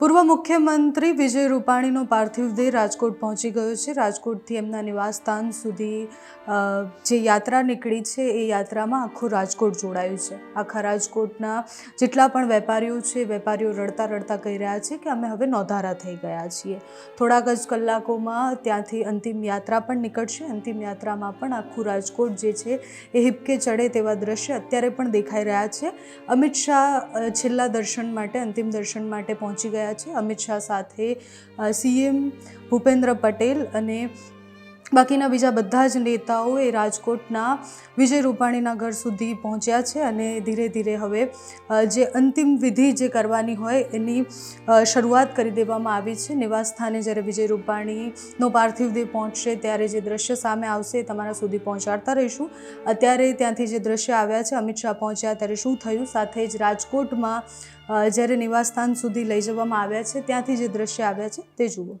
પૂર્વ મુખ્યમંત્રી વિજય રૂપાણીનો પાર્થિવ દેહ રાજકોટ પહોંચી ગયો છે. રાજકોટથી એમના નિવાસસ્થાન સુધી જે યાત્રા નીકળી છે એ યાત્રામાં આખું રાજકોટ જોડાયું છે. આખા રાજકોટના જેટલા પણ વેપારીઓ છે, વેપારીઓ રડતા રડતા કહી રહ્યા છે કે અમે હવે નોંધારા થઈ ગયા છીએ. થોડાક જ કલાકોમાં ત્યાંથી અંતિમ યાત્રા પણ નીકળશે. અંતિમ યાત્રામાં પણ આખું રાજકોટ જે છે એ હિપકે ચડે તેવા દ્રશ્ય અત્યારે પણ દેખાઈ રહ્યા છે. અમિત શાહ છેલ્લા દર્શન માટે, અંતિમ દર્શન માટે પહોંચી ગયા છે. અમિત શાહ સાથે સીએમ ભૂપેન્દ્ર પટેલ અને બાકીના બીજા બધા જ નેતાઓ એ રાજકોટના વિજય રૂપાણીના ઘર સુધી પહોંચ્યા છે અને ધીરે ધીરે હવે જે અંતિમ વિધિ જે કરવાની હોય એની શરૂઆત કરી દેવામાં આવી છે. નિવાસસ્થાને જ્યારે વિજય રૂપાણીનો પાર્થિવ દેહ પહોંચશે ત્યારે જે દ્રશ્ય સામે આવશે એ તમારા સુધી પહોંચાડતા રહીશું. અત્યારે ત્યાંથી જે દ્રશ્ય આવ્યા છે, અમિત શાહ પહોંચ્યા ત્યારે શું થયું? સાથે જ રાજકોટમાં જ્યારે નિવાસસ્થાન સુધી લઈ જવામાં આવ્યા છે, ત્યાંથી જે દ્રશ્ય આવ્યા છે, તે જુઓ.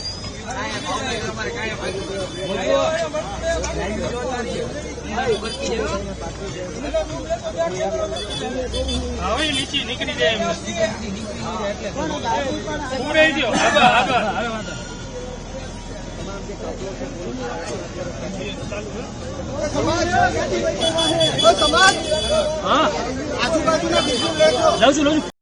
હવે નીચે નીકળી જાય એમ ઉડાઈ દો આગળ આગળ હા. આજુબાજુના બિલ્ડિંગ લઉં છું લઉં છું.